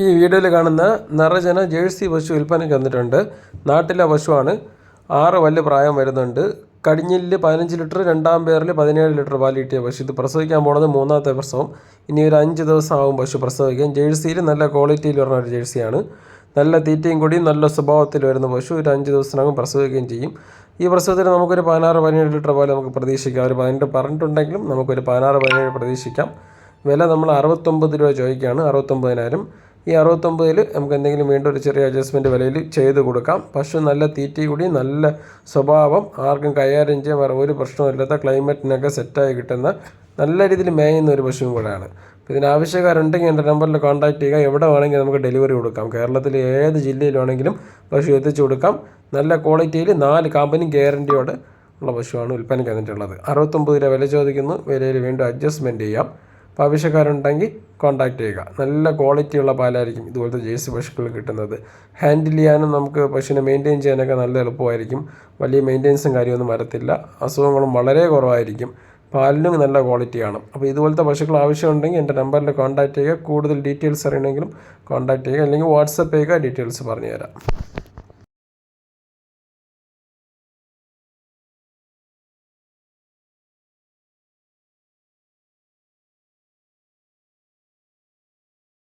ഈ വീഡിയോയിൽ കാണുന്ന നിറജന ജേഴ്സി പശു വിൽപ്പനയ്ക്ക് വന്നിട്ടുണ്ട്. നാട്ടിലെ പശുവാണ്. ആറ് വല്ല് പ്രായം വരുന്നുണ്ട്. കടിഞ്ഞിൽ പതിനഞ്ച് ലിറ്റർ രണ്ടാം പേരിൽ പതിനേഴ് ലിറ്റർ പാൽ കിട്ടിയ പശു. ഇത് പ്രസവിക്കാൻ പോണത് മൂന്നാമത്തെ പ്രസവം. ഇനി ഒരു അഞ്ച് ദിവസം ആവും പശു പ്രസവിക്കാൻ. ജേഴ്സിയിൽ നല്ല ക്വാളിറ്റിയിൽ വരുന്ന ഒരു ജേഴ്സിയാണ്. നല്ല തീറ്റയും കൂടി നല്ല സ്വഭാവത്തിൽ വരുന്ന പശു. ഒരു അഞ്ച് ദിവസത്തിനകം പ്രസവിക്കുകയും ചെയ്യും. ഈ പ്രസവത്തിൽ നമുക്കൊരു പതിനാറ് പതിനേഴ് ലിറ്റർ പാൽ നമുക്ക് പ്രതീക്ഷിക്കാം. ഒരു പതിനെട്ട് പറഞ്ഞിട്ടുണ്ടെങ്കിലും നമുക്കൊരു പതിനാറ് പതിനേഴ് പ്രതീക്ഷിക്കാം. വില നമ്മൾ അറുപത്തൊമ്പത് രൂപ ചോദിക്കുകയാണ്. അറുപത്തൊമ്പതിനായിരം. ഈ അറുപത്തൊമ്പതിൽ നമുക്ക് എന്തെങ്കിലും വീണ്ടും ഒരു ചെറിയ അഡ്ജസ്റ്റ്മെന്റ് വിലയിൽ ചെയ്ത് കൊടുക്കാം. പശു നല്ല തീറ്റി കൂടി നല്ല സ്വഭാവം ആർക്കും കൈകാര്യം ചെയ്യാൻ വേറെ ഒരു പ്രശ്നമില്ലാത്ത ക്ലൈമറ്റിനൊക്കെ സെറ്റായി കിട്ടുന്ന നല്ല രീതിയിൽ മേയുന്ന ഒരു പശുവും കൂടെയാണ്. ഇതിന് ആവശ്യക്കാരുണ്ടെങ്കിൽ എന്റെ നമ്പറിൽ കോൺടാക്ട് ചെയ്യുക. എവിടെ വേണമെങ്കിൽ നമുക്ക് ഡെലിവറി കൊടുക്കാം. കേരളത്തിലെ ഏത് ജില്ലയിലാണെങ്കിലും പശു എത്തിച്ചു കൊടുക്കാം. നല്ല ക്വാളിറ്റിയിൽ നാല് കമ്പനി ഗ്യാരന്റിയോടെ ഉള്ള പശുവാണ് വിൽപ്പനയ്ക്ക് വന്നിട്ടുള്ളത് അറുപത്തൊമ്പത് രൂപ വില ചോദിക്കുന്നു. വിലയിൽ വീണ്ടും അഡ്ജസ്റ്റ്മെന്റ് ചെയ്യാം. അപ്പോൾ ആവശ്യക്കാരുണ്ടെങ്കിൽ കോൺടാക്ട് ചെയ്യുക. നല്ല ക്വാളിറ്റിയുള്ള പാലായിരിക്കും ഇതുപോലത്തെ ജേഴ്സി പശുക്കൾ കിട്ടുന്നത്. ഹാൻഡിൽ ചെയ്യാനും നമുക്ക് പശുവിനെ മെയിന്റെയിൻ ചെയ്യാനൊക്കെ നല്ല എളുപ്പമായിരിക്കും. വലിയ മെയിന്റെയിൻസും കാര്യമൊന്നും വരത്തില്ല. അസുഖങ്ങളും വളരെ കുറവായിരിക്കും. പാലിനും നല്ല ക്വാളിറ്റി ആണ്. അപ്പോൾ ഇതുപോലത്തെ പശുക്കൾ ആവശ്യമുണ്ടെങ്കിൽ എന്റെ നമ്പറിൽ കോൺടാക്ട് ചെയ്യുക. കൂടുതൽ ഡീറ്റെയിൽസ് അറിയണമെങ്കിലും കോൺടാക്ട് ചെയ്യുക. അല്ലെങ്കിൽ വാട്സപ്പ് ചെയ്യുക. ഡീറ്റെയിൽസ് പറഞ്ഞു തരാം